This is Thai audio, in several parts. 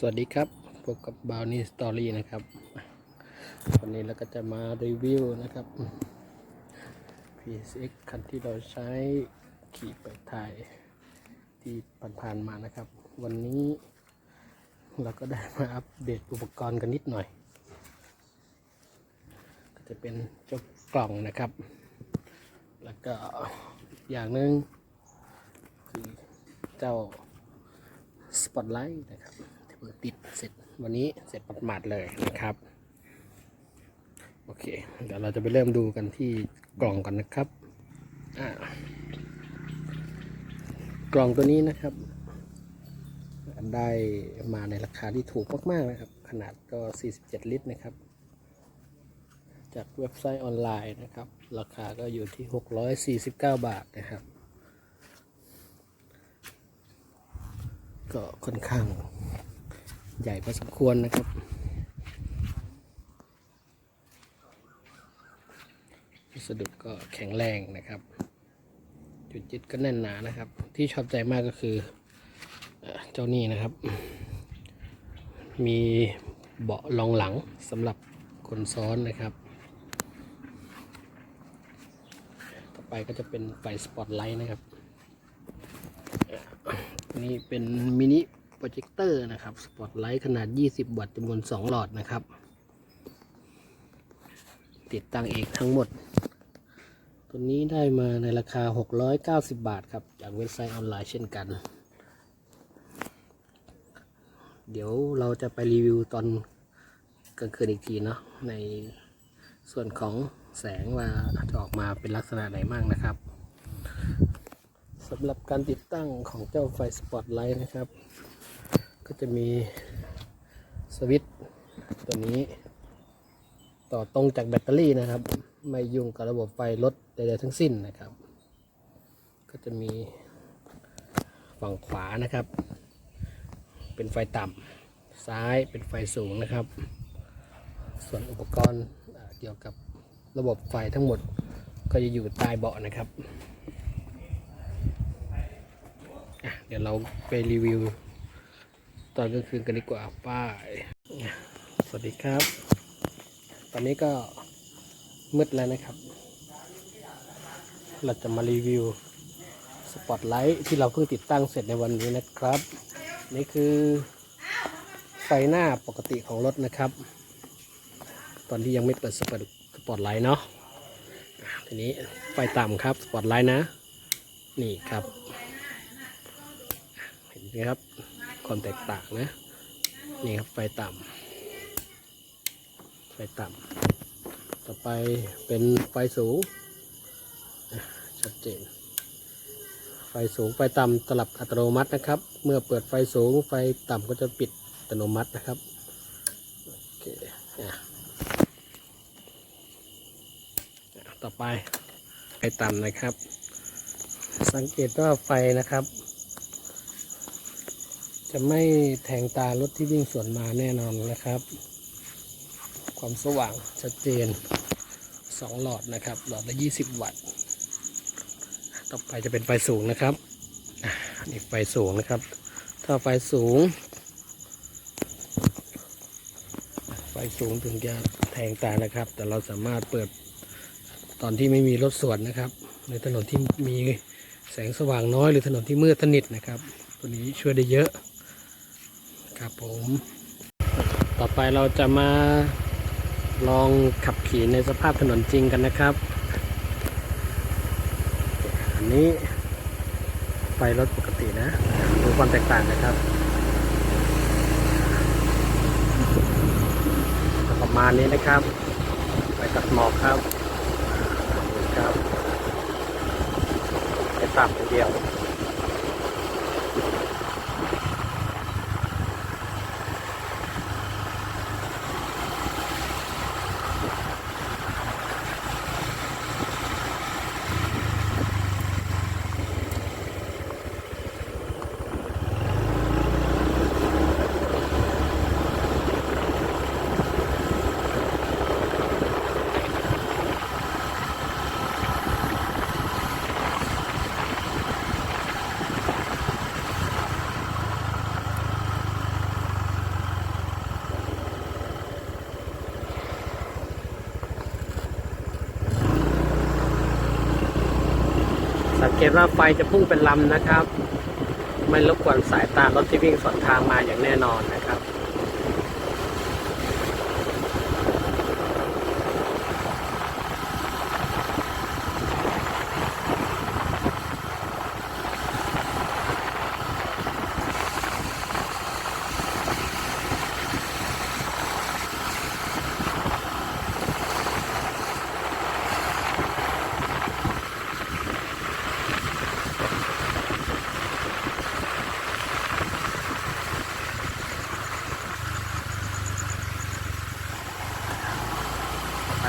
สวัสดีครับพบกับบาวนี่สตอรี่นะครับ วันนี้เราก็จะมารีวิวนะครับ PSX คันที่เราใช้ขี่ไปถ่ายที่ผ่านๆมานะครับ วันนี้เราก็ได้มาอัปเดตอุปกรณ์กันนิดหน่อย ก็จะเป็นเจ้ากล่องนะครับ แล้วก็อย่างหนึ่งคือเจ้าสปอตไลท์นะครับ ติดเสร็จวันนี้เสร็จหมาดๆเลยนะครับ โอเค เดี๋ยวเราจะไปเริ่มดูกันที่กล่องกันนะครับกล่องตัวนี้นะครับ ได้มาในราคาที่ถูกมากๆนะครับ ขนาดก็ 47 ลิตรนะครับ จากเว็บไซต์ออนไลน์นะครับ ราคาก็อยู่ที่ 649 บาทนะครับ ก็ค่อนข้าง ใหญ่พอสมควรนะครับ วัสดุก็แข็งแรงนะครับ จุดยึดก็แน่นหนานะครับ ที่ชอบใจมากก็คือเอ่อเจ้านี่นะครับ มีเบาะรองหลังสำหรับคนซ้อนนะครับ ต่อไปก็จะเป็นไฟสปอตไลท์นะครับ นี่เป็นมินิ โปรเจคเตอร์นะครับสปอตไลท์ขนาด 20 วัตต์จำนวน 2 หลอดนะครับ ติดตั้งเองทั้งหมด ตัวนี้ได้มาในราคา 690 บาทครับ จากเว็บไซต์ออนไลน์เช่นกัน เดี๋ยวเราจะไปรีวิวตอนกลางคืนอีกทีเนาะในส่วนของแสงว่าจะออกมาเป็นลักษณะไหนบ้างนะครับสำหรับการติดตั้งของเจ้าไฟสปอตไลท์นะครับ ก็จะมีสวิตช์ตัวนี้ ต่อตรงจากแบตเตอรี่นะครับ ไม่ยุ่งกับระบบไฟรถใดๆทั้งสิ้นนะครับ ก็จะมีฝั่งขวานะครับ เป็นไฟต่ำซ้ายเป็นไฟสูงนะครับ ส่วนอุปกรณ์เกี่ยวกับระบบไฟทั้งหมดก็จะอยู่ใต้เบาะนะครับ เดี๋ยวเราไปรีวิว ตอนกลางคืนกันดีกว่าป้ายสวัสดีครับ ตอนนี้ก็มืดแล้วนะครับ เราจะมารีวิวสปอตไลท์ที่เราเพิ่งติดตั้งเสร็จในวันนี้นะครับ นี่คือไฟหน้าปกติของรถนะครับ ตอนที่ยังไม่เปิดสปอตสปอตไลท์เนาะทีนี้ไฟต่ำครับ สปอตไลท์นะ นี่ครับ เห็นไหมครับ ความแตกต่างนะ นี่ครับไฟต่ำไฟต่ำต่อไปเป็นไฟสูงชัดเจน ไฟสูงไฟต่ำสลับอัตโนมัตินะครับ เมื่อเปิดไฟสูงไฟต่ำก็จะปิดอัตโนมัตินะครับโอเคอะอะต่อไปไฟต่ำนะครับ สังเกตว่าไฟนะครับ จะไม่แทงตารถที่วิ่งสวนมาแน่นอนนะครับ ความสว่างชัดเจน 2 หลอดนะครับ หลอดละ 20 วัตต์ ต่อไปจะเป็นไฟสูงนะครับอะนี่ไฟสูงนะครับ ถ้าไฟสูง ไฟสูงถึงจะแทงตานะครับ แต่เราสามารถเปิดตอนที่ไม่มีรถสวนนะครับ ในถนนที่มีแสงสว่างน้อยหรือถนนที่มืดสนิทนะครับ ตัวนี้ช่วยได้เยอะ ครับผม ต่อไปเราจะมาลองขับขี่ในสภาพถนนจริงกันนะครับ อันนี้ไฟรถปกตินะ ดูความแตกต่างนะครับ ประมาณนี้นะครับ ไปตัดหมอกครับครับไปตัดอย่างเดียวังเกตว่าไฟจะพุ่งเป็นลำนะครับ ไม่รบกวนสายตารถที่วิ่งสวนทางมาอย่างแน่นอนนะครับ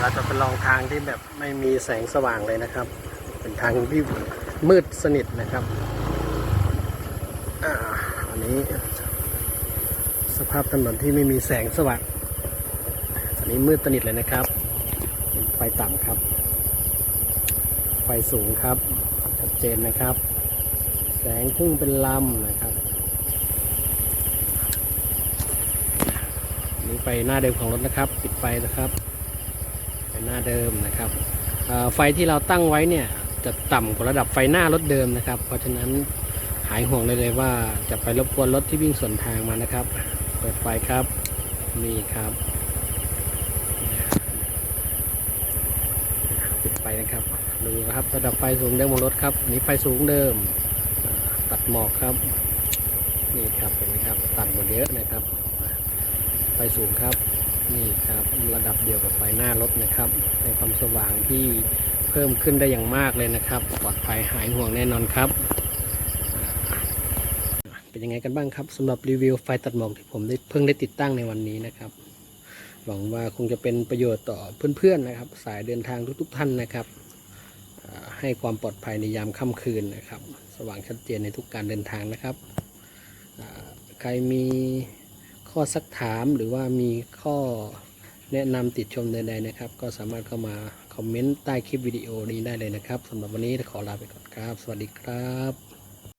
เราจะไปลองทางที่แบบไม่มีแสงสว่างเลยนะครับ เป็นทางที่มืดสนิทนะครับอันนี้ สภาพถนนที่ไม่มีแสงสว่างอันนี้มืดสนิทเลยนะครับไฟต่ำครับ ไฟสูงครับชัดเจนนะครับ แสงพุ่งเป็นลำนะครับนนี้ไฟหน้าเดิมของรถนะครับ ปิดไฟนะครับ ไฟหน้าเดิมนะครับไฟที่เราตั้งไว้เนี่ยจะต่ำกว่าระดับไฟหน้ารถเดิมนะครับ เพราะฉะนั้นหายห่วงเลยเลยว่าจะไปรบกวนรถที่วิ่งสวนทางมานะครับ เปิดไฟครับนี่ครับปิดไฟนะครับดูครับระดับไฟสูงเดิมของรถครับอันนี้ไฟสูงเดิม ตัดหมอกครับนี่ครับเห็นไหมครับตัดหมดเยอะนะครับ ไฟสูงครับ นี่ครับระดับเดียวกับไฟหน้ารถนะครับในความสว่างที่เพิ่มขึ้นได้อย่างมากเลยนะครับ ปลอดภัยหายห่วงแน่นอนครับ เป็นยังไงกันบ้างครับสำหรับรีวิวไฟตัดหมอกที่ผมได้เพิ่งได้ติดตั้งในวันนี้นะครับ หวังว่าคงจะเป็นประโยชน์ต่อเพื่อนๆนะครับ สายเดินทางทุกๆท่านนะครับให้ความปลอดภัยในยามค่ำคืนนะครับ สว่างชัดเจนในทุกการเดินทางนะครับใครมี ข้อสักถามหรือว่ามีข้อแนะนำติดชมใดๆนะครับ ก็สามารถเข้ามาคอมเมนต์ใต้คลิปวิดีโอนี้ได้เลยนะครับสำหรับวันนี้ขอลาไปก่อนครับ สวัสดีครับ